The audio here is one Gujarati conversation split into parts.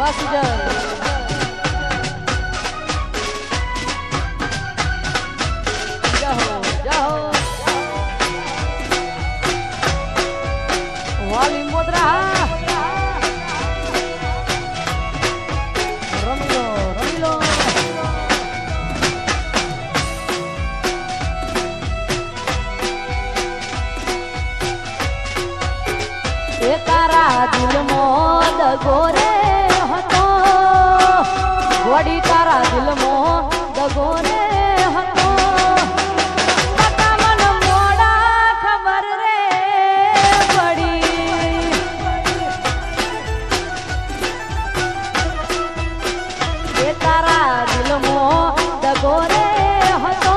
વાસુદેવ તારા દિલ મોદ જુલમો દગો રે હતો. મને મોડા ખબર રે પડી. એ તારા જુલમો દગો રે હતો.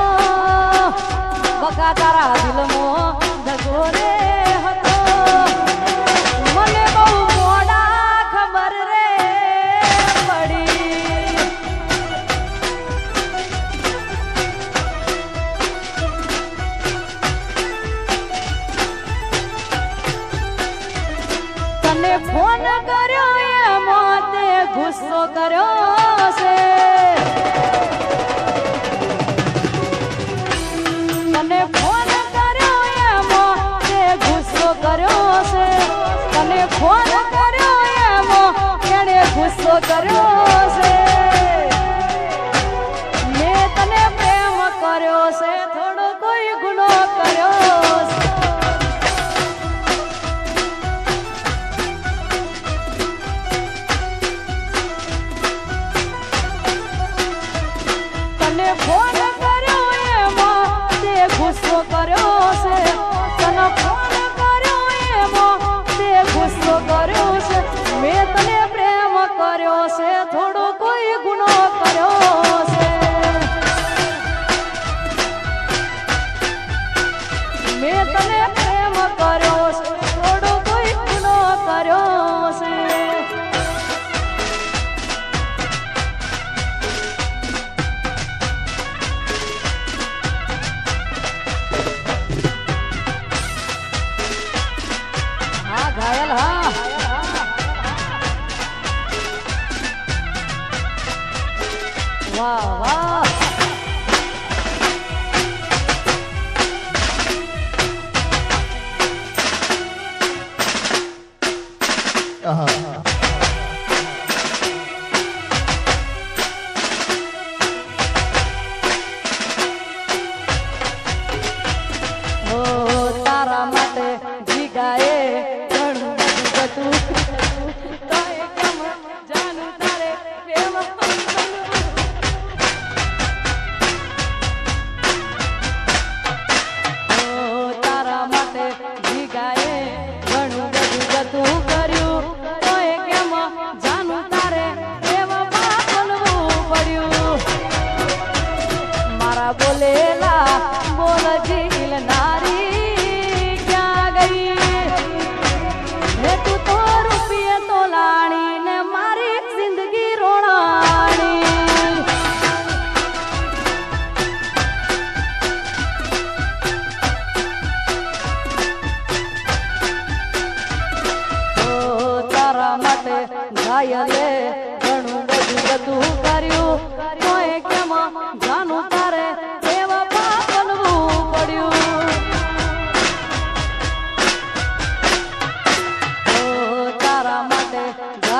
करो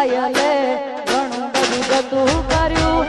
ભાઈ ઘણું બધું ગતું કર્યું.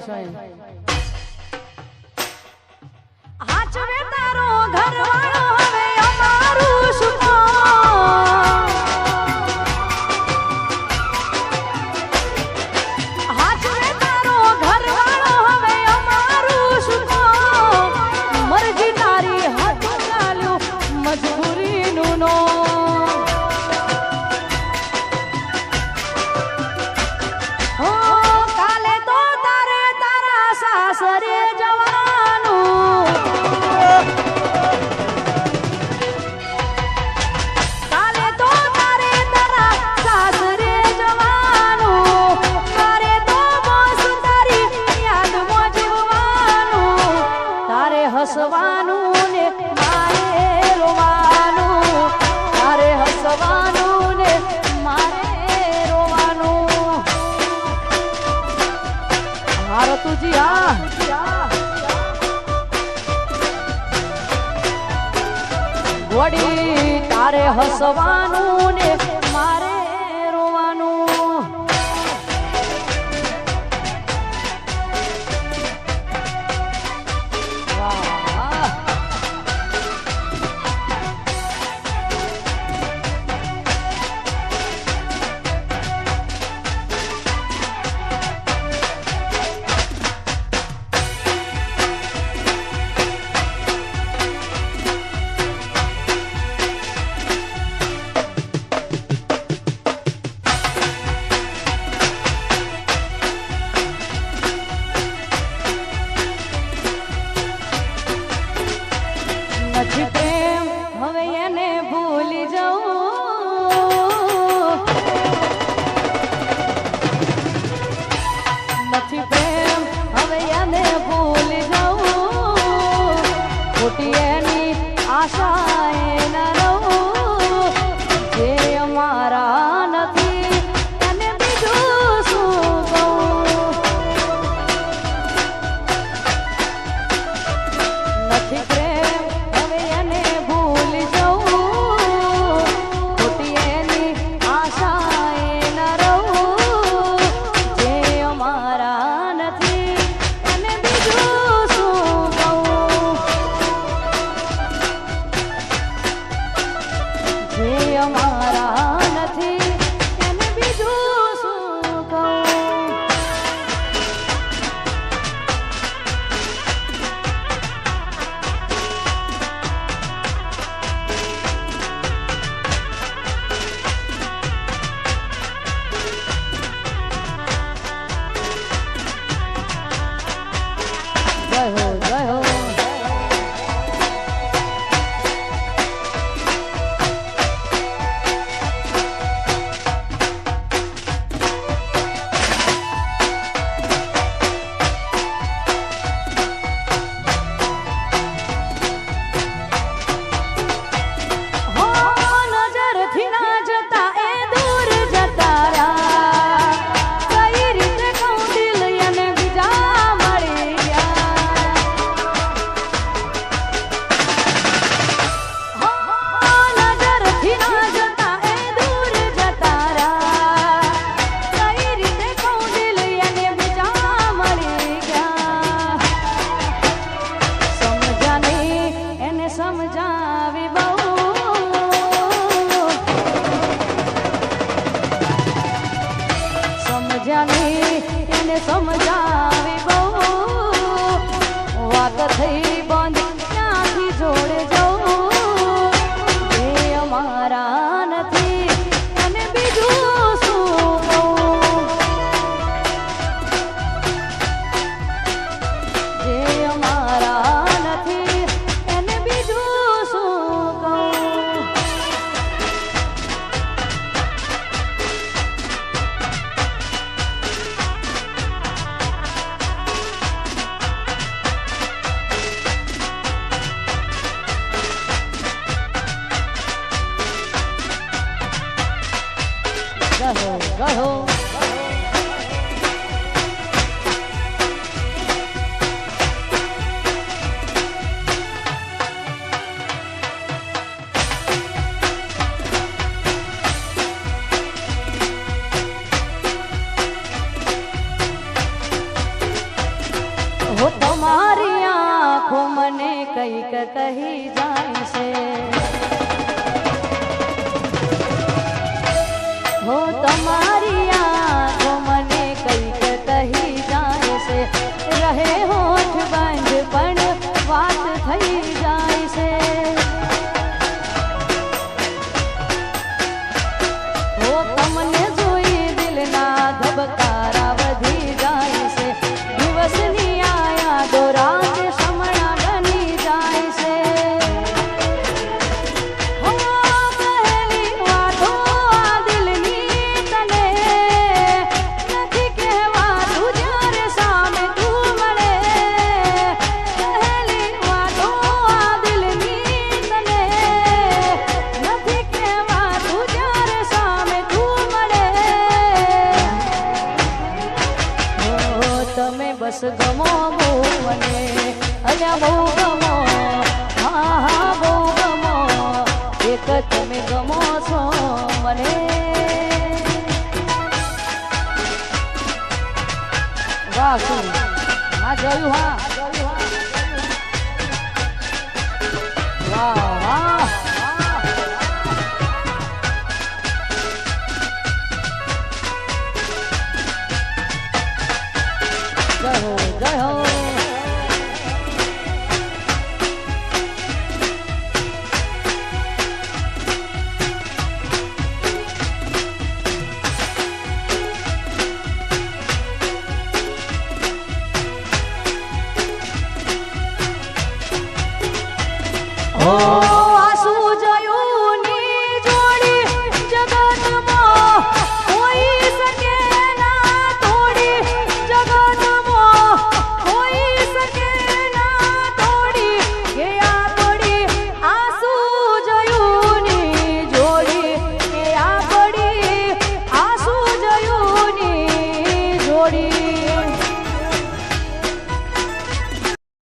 欢迎，欢迎，તારે હસવાનું ને Gajo, gajo. તમે બસ ગમો બહુ મને અલ્યા બહુ ગમો. હા હા, બહુ ગમો. એક તમે ગમો છો મને. વાહ હા, જોયું હા. જોયું હા